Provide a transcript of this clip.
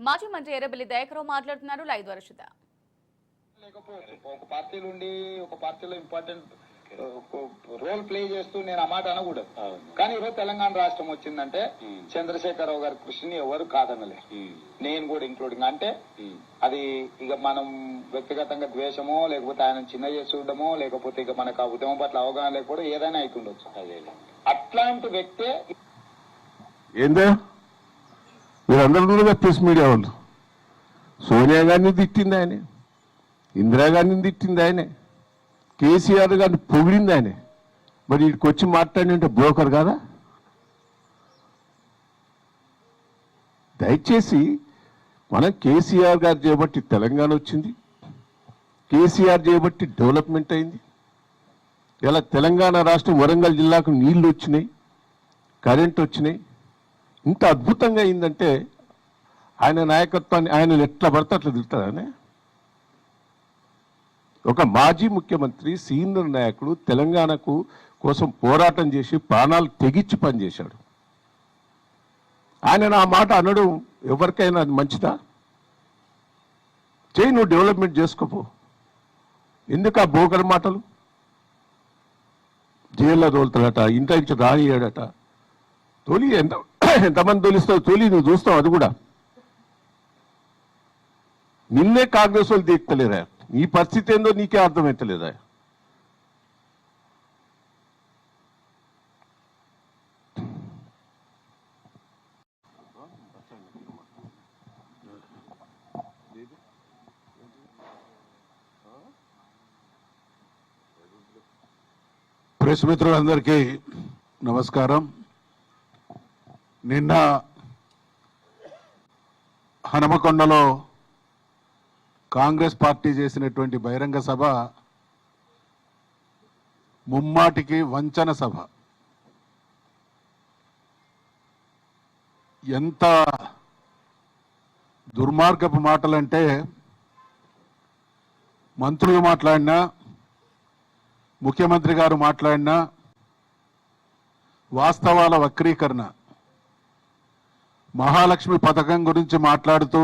మాజీ మంత్రి ఎర్రబెల్లి దయాకరావు మాట్లాడుతున్నారు. లైవ్ ద్వారా చూద్దాం లేకపోవచ్చు ఒక పార్టీలు ఉండి ఒక పార్టీలో ఇంపార్టెంట్ రోల్ ప్లే చేస్తూ నేను ఆ మాట అనకూడదు. కానీ ఈరోజు తెలంగాణ రాష్ట్రం వచ్చిందంటే చంద్రశేఖరరావు గారి కృషిని ఎవరు కాదనలే. నేను కూడా ఇంక్లూడింగ్ అంటే అది ఇక మనం వ్యక్తిగతంగా ద్వేషమో లేకపోతే ఆయన చిన్న చేసి చూడడమో లేకపోతే ఇక మనకు ఆ ఉద్యమం పట్ల అవగాహన లేకపోవడం ఏదైనా అవుతుండొచ్చు అట్లాంటి వ్యక్తే ఏందే? మీరందరూ కూడా ప్రెస్ మీడియా వాళ్ళు. సోనియా గారిని తిట్టింది ఆయనే. ఇందిరాగారిని తిట్టింది ఆయనే. కేసీఆర్ గారిని పొగిడింది ఆయనే. మరి వీడికి వచ్చి మాట్లాడినంటే బ్రోకర్ కాదా? దయచేసి మనం కేసీఆర్ గారు చేయబట్టి తెలంగాణ వచ్చింది. కేసీఆర్ చేయబట్టి డెవలప్మెంట్ అయింది. ఇలా తెలంగాణ రాష్ట్రం వరంగల్ జిల్లాకు నీళ్ళు వచ్చినాయి. కరెంట్ వచ్చినాయి. ఇంత అద్భుతంగా అయిందంటే ఆయన నాయకత్వాన్ని ఆయన ఎట్లా పడితే అట్లా తిడతాడనే ఒక మాజీ ముఖ్యమంత్రి సీనియర్ నాయకుడు తెలంగాణకు కోసం పోరాటం చేసి ప్రాణాలు తెగించి పనిచేశాడు. ఆయన నా మాట అనడం. ఎవరికైనా అది మంచిదా? చేయి నువ్వు డెవలప్మెంట్ చేసుకోపో. ఎందుకు ఆ బోకర్ మాటలు? జైల్లో తోలుతాడట ఇంట నుంచి రానియాడట తొలి ఎంత ఎంతమంది తొలిస్తావు తొలి నువ్వు చూస్తావు అది కూడా. నిన్నే కాంగ్రెస్ వాళ్ళు తీర్తలేరా నీ పరిస్థితి ఏందో నీకే అర్థమవుతలేదా ప్రెస్ మిత్రులందరికీ నమస్కారం. నిన్న హనుమకొండలో కాంగ్రెస్ పార్టీ చేసినటువంటి బహిరంగ సభ ముమ్మాటికి వంచన సభ. ఎంత దుర్మార్గపు మాటలంటే మంత్రులు మాట్లాడినా ముఖ్యమంత్రి గారు మాట్లాడిన వాస్తవాల వక్రీకరణ. మహాలక్ష్మి పథకం గురించి మాట్లాడుతూ